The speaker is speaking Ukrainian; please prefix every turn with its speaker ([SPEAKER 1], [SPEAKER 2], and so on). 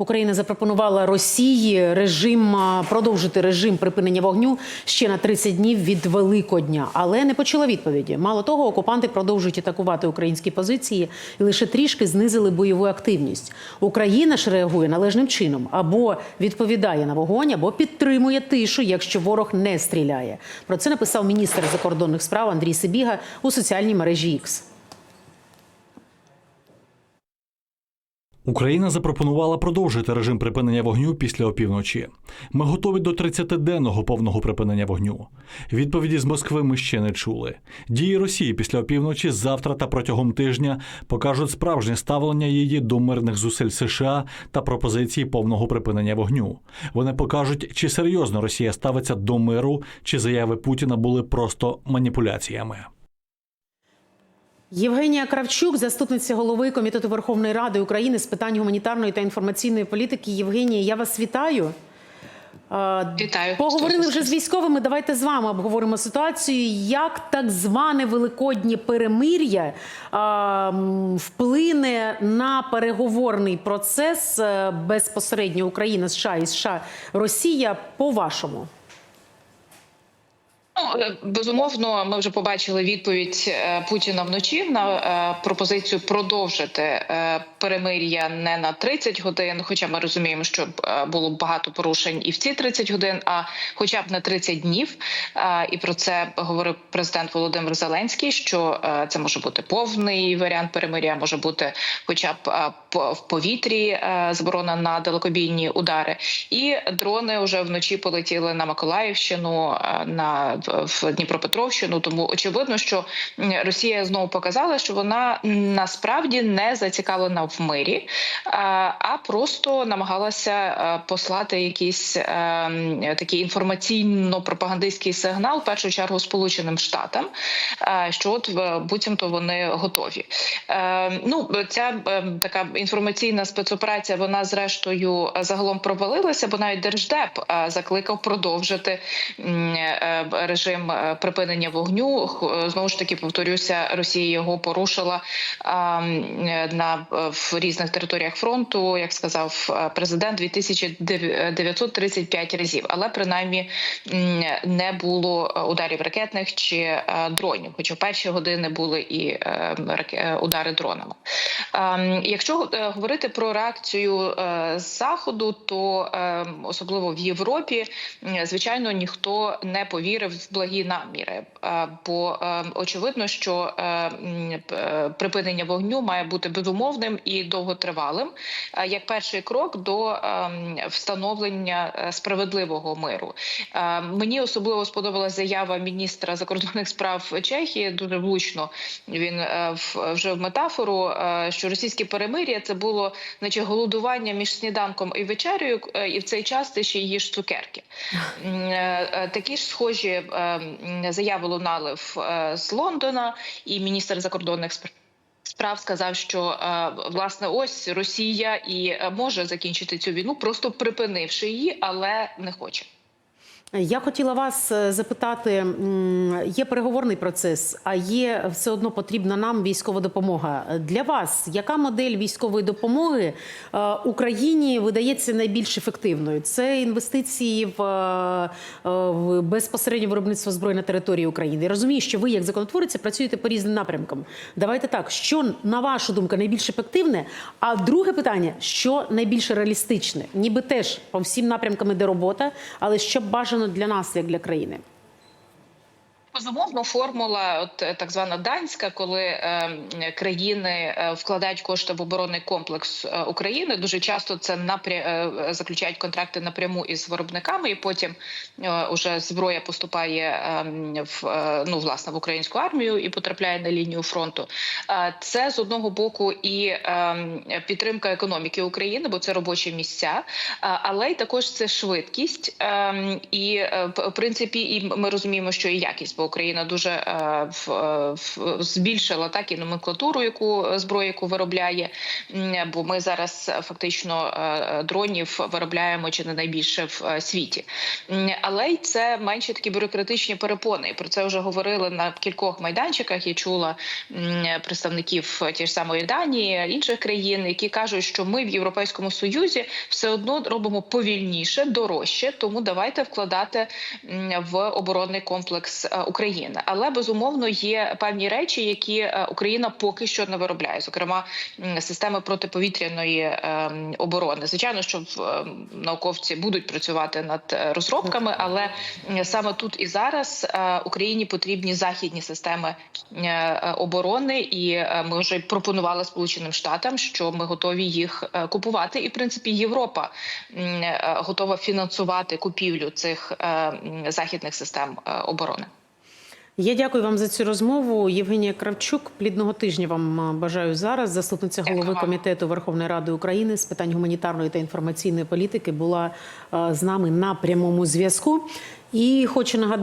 [SPEAKER 1] Україна запропонувала Росії режим продовжити режим припинення вогню ще на 30 днів від Великодня, але не почула відповіді. Мало того, окупанти продовжують атакувати українські позиції і лише трішки знизили бойову активність. Україна ж реагує належним чином або відповідає на вогонь, або підтримує тишу, якщо ворог не стріляє. Про це написав міністр закордонних справ Андрій Сибіга у соціальній мережі X.
[SPEAKER 2] Україна запропонувала продовжити режим припинення вогню після опівночі. Ми готові до 30-денного повного припинення вогню. Відповіді з Москви ми ще не чули. Дії Росії після опівночі завтра та протягом тижня покажуть справжнє ставлення її до мирних зусиль США та пропозиції повного припинення вогню. Вони покажуть, чи серйозно Росія ставиться до миру, чи заяви Путіна були просто маніпуляціями.
[SPEAKER 1] Євгенія Кравчук, заступниця голови комітету Верховної Ради України з питань гуманітарної та інформаційної політики. Євгенія, я вас вітаю.
[SPEAKER 3] Вітаю.
[SPEAKER 1] Поговорили вже з військовими. Давайте з вами обговоримо ситуацію. Як так зване великоднє перемир'я вплине на переговорний процес е, безпосередньо Україна, США і США Росія по вашому?
[SPEAKER 3] Ну, е, безумовно, ми вже побачили відповідь е, Путіна вночі на е, пропозицію продовжити перемир'я не на 30 годин. Хоча ми розуміємо, що було багато порушень і в ці 30 годин, а хоча б на 30 днів. І про це говорив президент Володимир Зеленський. Що це може бути повний варіант перемир'я, може бути, хоча б в повітрі заборона на далекобійні удари. І дрони вже вночі полетіли на Миколаївщину, на в Дніпропетровщину. Тому очевидно, що Росія знову показала, що вона насправді не зацікавлена в мирі, а, а просто намагалася е, послати якийсь е, такий інформаційно-пропагандистський сигнал, в першу чергу Сполученим Штатам, е, що от е, буцімто вони готові. Е, Ну ця е, така інформаційна спецоперація, вона зрештою е, загалом провалилася, бо навіть держдеп е, закликав продовжити м, е, режим е, припинення вогню. Знову ж таки повторюся, Росія його порушила е, на е, в різних територіях фронту, як сказав е, президент, 2935 разів, але принаймні не було е, ударів ракетних чи е, дронів. Хоча в перші години були і е, е, удари дронами. Якщо е, говорити про реакцію е, заходу, то особливо в Європі, звичайно, ніхто не повірив благі наміри, Е, бо е, очевидно, що е, припинення вогню має бути безумовним і довготривалим, як перший крок до встановлення справедливого миру. Мені особливо сподобалася заява міністра закордонних справ Чехії. Дуже влучно він е, в- метафору, що російське перемир'я це було наче голодування між сніданком і вечерею, і в цей час ти ще їш цукерки. Такі ж схожі заяви лунали в, е, з Лондона, і міністр закордонних справ. Справ сказав, що е, власне ось Росія і е, може закінчити цю війну, просто припинивши її, але не хоче.
[SPEAKER 1] Я хотіла вас е, запитати: є переговорний процес, а є все одно потрібна нам військова допомога. Для вас яка модель військової допомоги е, Україні видається найбільш ефективною? Це інвестиції в, е, в безпосередньо виробництво зброї на території України. Я розумію, що ви, як законотвориця, працюєте по різним напрямкам. Давайте так, що на вашу думку найбільш ефективне? А друге питання: що найбільш реалістичне? Ніби теж по всім напрямкам іде робота, але що б бажано для нас, як для країни?
[SPEAKER 3] Безумовно, формула, от е, так звана данська, коли е, країни вкладають кошти в оборонний комплекс е, України. Дуже часто це напря... е, заключають контракти напряму із виробниками, і потім е, уже зброя поступає е, в е, ну власне в українську армію і потрапляє на лінію фронту. Е, це з одного боку і е, підтримка економіки України, бо це робочі місця, е, але й також це швидкість, е, і в принципі, і ми розуміємо, що і якість, бо Україна дуже е, в, е, в- збільшила так і номенклатуру, яку е, зброю, яку виробляє. Бо ми зараз е, фактично дронів виробляємо чи не найбільше в світі. Але й це менші такі бюрократичні перепони. Про це вже говорили на кількох майданчиках. Я чула представників тієї ж самої Данії, інших країн, які кажуть, що ми в Європейському Союзі все одно робимо повільніше, дорожче. Тому давайте вкладати в оборонний комплекс е, України. Але безумовно є певні речі, які е, Україна поки що не виробляє, зокрема системи протиповітряної е, оборони. Звичайно, що в, е, науковці будуть працювати над е, розробками, але саме тут і зараз е, Україні потрібні західні системи оборони, і ми вже пропонували Сполученим Штатам, що ми готові їх купувати. І в принципі Європа готова фінансувати купівлю цих західних систем оборони.
[SPEAKER 1] Я дякую вам за цю розмову. Євгенія Кравчук. Плідного тижня вам бажаю зараз. Заступниця
[SPEAKER 3] Дякую
[SPEAKER 1] голови комітету Верховної Ради України з питань гуманітарної та інформаційної політики була з нами на прямому зв'язку. І хочу нагадати.